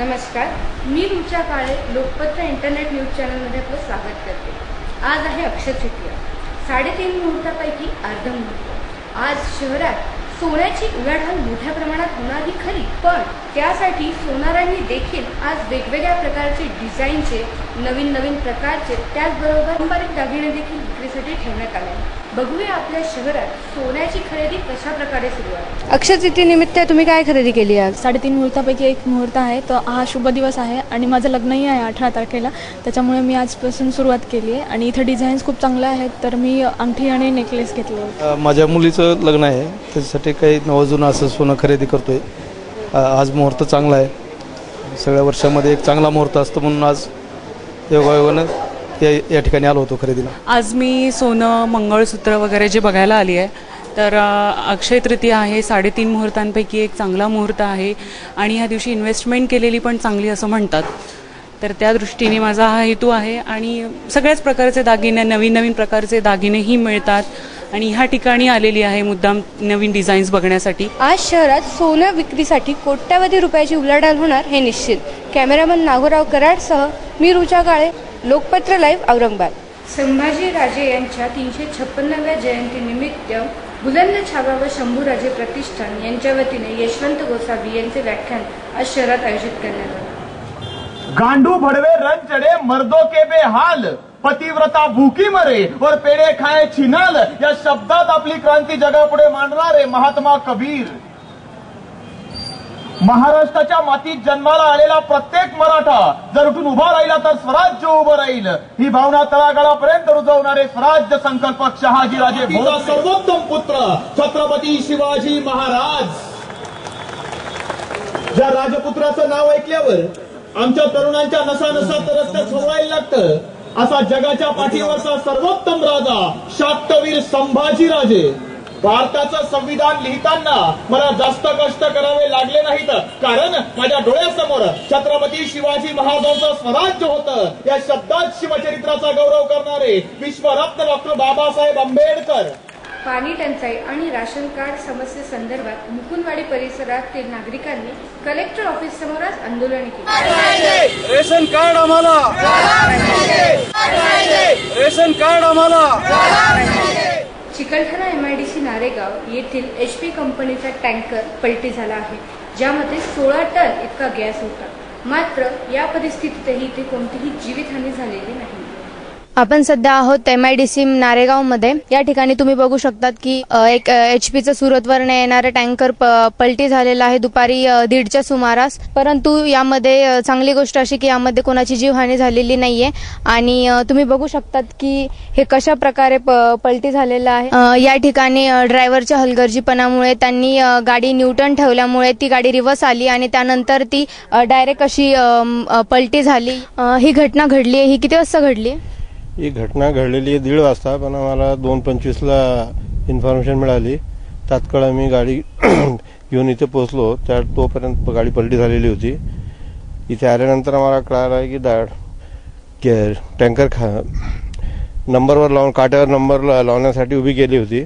नमस्कार. मी Rucha Kale Lokpatra internet news चॅनलमध्ये आपलं स्वागत करते. आज आहे अक्षय तृतीया. साडेतीन मुहूर्तापैकी अर्ध मुहूर्त. आज शहरात सोन्याची उलाढाल मोठ्या प्रमाणात होणार ही खरी पण त्यासाठी सोनारांनी देखील आज वेगवेगळ्या प्रकारचे डिझाईनचे नवीन नवीन प्रकारचे त्याचबरोबर पारंपरिक दागिने देखील विक्रीसाठी ठेवण्यात आले. बघूया आपल्या शहरात सोन्याची खरेदी कशा प्रकारे सुरू आहे. अक्षय तृतीयेनिमित्त तुम्ही काय खरेदी केली आज? साडेतीन मुहूर्तापैकी एक मुहूर्त आहे. तर हा शुभ दिवस आहे आणि माझं लग्नही आहे अठरा तारखेला. त्याच्यामुळे मी आजपासून सुरुवात केली आहे. आणि इथं डिझाईन्स खूप चांगल्या आहेत तर मी अंगठी आणि नेकलेस घेतले माझ्या मुलीचं लग्न आहे. त्याच्यासाठी काही नवजून असं सोनं खरेदी करतोय. आज मुहूर्त चांगला आहे. सगळ्या वर्षामध्ये एक चांगला मुहूर्त असतो म्हणून आज योगायोगानं या या ठिकाणी आलो होतो खरेदीला. आज मी सोनं मंगळसूत्र वगैरे जे बघायला आली आहे तर अक्षय तृतीया आहे साडेतीन मुहूर्तांपैकी एक चांगला मुहूर्त आहे आणि ह्या दिवशी इन्व्हेस्टमेंट केलेली पण चांगली असं म्हणतात. तर त्या दृष्टीने माझा हा हेतू आहे आणि सगळ्याच प्रकारचे दागिने नवीन नवीन प्रकारचे दागिनेही मिळतात आणि ह्या ठिकाणी आलेली आहे मुद्दाम नवीन डिझाईन्स बघण्यासाठी. आज शहरात सोनं विक्रीसाठी कोट्यावधी रुपयाची उलाढाल होणार हे निश्चित. कॅमेरामन नागोराव कराडसह मी रुचा काळे लोकपत्र लाईव्ह औरंगाबाद. संभाजी राजे यांच्या तीनशे छप्पन्नाव्या जयंतीनिमित्त बुलंद छावा व शंभूराजे प्रतिष्ठान यांच्या वतीने यशवंत गोसावी यांचे व्याख्यान आज शहरात आयोजित करण्यात आले. गांडू भड़वे रन चढ़े मर्दों के बेहाल. पतिव्रता भूकी मरे और पेड़े खाए छिनाल. या शब्दात आपली क्रांती जगापुढे मांडणारे महात्मा कबीर. महाराष्ट्राच्या मातीत जन्माला आलेला प्रत्येक मराठा जर उठून उभा राहिला तर स्वराज्य उभं राहील. ही भावना तळागाळापर्यंत रुजवणारे स्वराज्य संकल्पक शहाजीराजे सर्वोत्तम पुत्र छत्रपती शिवाजी महाराज. ज्या राजपुत्राचं नाव ऐकल्यावर आमच्या तरुणांच्या नसा नसात रक्त सोडायला लागतं. असा जगाच्या पाठीवरचा सर्वोत्तम राजा शाक्तवीर संभाजीराजे. भारताचं संविधान लिहिताना मला जास्त कष्ट करावे लागले नाहीत. कारण माझ्या डोळ्यासमोर छत्रपती शिवाजी महाराजांचं स्वराज्य होतं. या शब्दात शिवचरित्राचा गौरव करणारे विश्वरत्न डॉक्टर बाबासाहेब आंबेडकर. पाणी टंचाई आणि राशन कार्ड समस्येसंदर्भात मुकुंदवाडी परिसरातील नागरिकांनी कलेक्टर ऑफिस समोर आज आंदोलन केले. रेशन कार्ड आम्हाला. रेशन कार्ड आम्हाला. चिकलठाणा सी नारेगाव येथील एच पी कंपनीचा टँकर पलटी झाला आहे ज्यामध्ये सोळा टन इतका गॅस होता. मात्र या परिस्थितीतही इथे कोणतीही जीवितहानी झालेली नाही. आपण सध्या आहोत एम आय डी सी नारेगावमध्ये. या ठिकाणी तुम्ही बघू शकतात की एक एच पीचं सुरतवरनं येणारं टँकर पलटी झालेला आहे दुपारी दीडच्या सुमारास. परंतु यामध्ये चांगली गोष्ट अशी की यामध्ये कोणाची जीवहानी झालेली नाहीये. आणि तुम्ही बघू शकतात की हे कशा प्रकारे पलटी झालेलं आहे. या ठिकाणी ड्रायव्हरच्या हलगर्जीपणामुळे त्यांनी गाडी न्यूटन ठेवल्यामुळे ती गाडी रिव्हर्स आली आणि त्यानंतर ती डायरेक्ट अशी पलटी झाली. ही घटना घडली आहे ही किती वाजता घडली ही घटना घडलेली आहे दीड वाजता पण आम्हाला दोन पंचवीसला इन्फॉर्मेशन मिळाली. तात्काळ आम्ही गाडी घेऊन इथे पोहोचलो. त्या तोपर्यंत गाडी पलटी झालेली होती. इथे आल्यानंतर आम्हाला कळालं आहे की दा के- टँकर खा नंबरवर लावून काट्यावर नंबर ला- लावण्यासाठी उभी केली होती.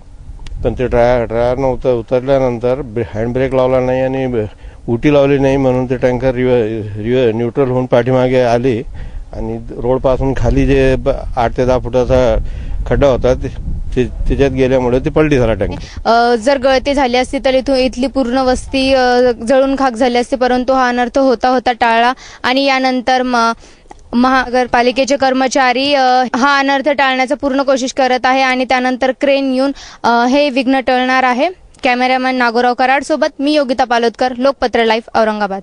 पण ते ड्राय ड्रायरनं उतर उतरल्यानंतर हँडब्रेक लावला नाही आणि ब- उटी लावली नाही म्हणून ते टँकर रिव रिव न्यूट्रल होऊन पाठीमागे आली. आणि रोडपासून खाली जे आठ ते दहा फुटाचा खड्डा होता त्याच्यात गेल्यामुळे ती पलटी झाला टँक जर गळती झाली असती तर इथून इथली पूर्ण वस्ती जळून खाक झाली असती परंतु हा अनर्थ होता होता टाळला. आणि यानंतर महानगरपालिकेचे कर्मचारी हा अनर्थ टाळण्याचा पूर्ण कोशिश करत आहे आणि त्यानंतर क्रेन येऊन हे विघ्न टळणार आहे. कॅमेरामॅन नागोराव कराड सोबत मी योगिता पालोदकर लोकपत्र लाईव्ह औरंगाबाद.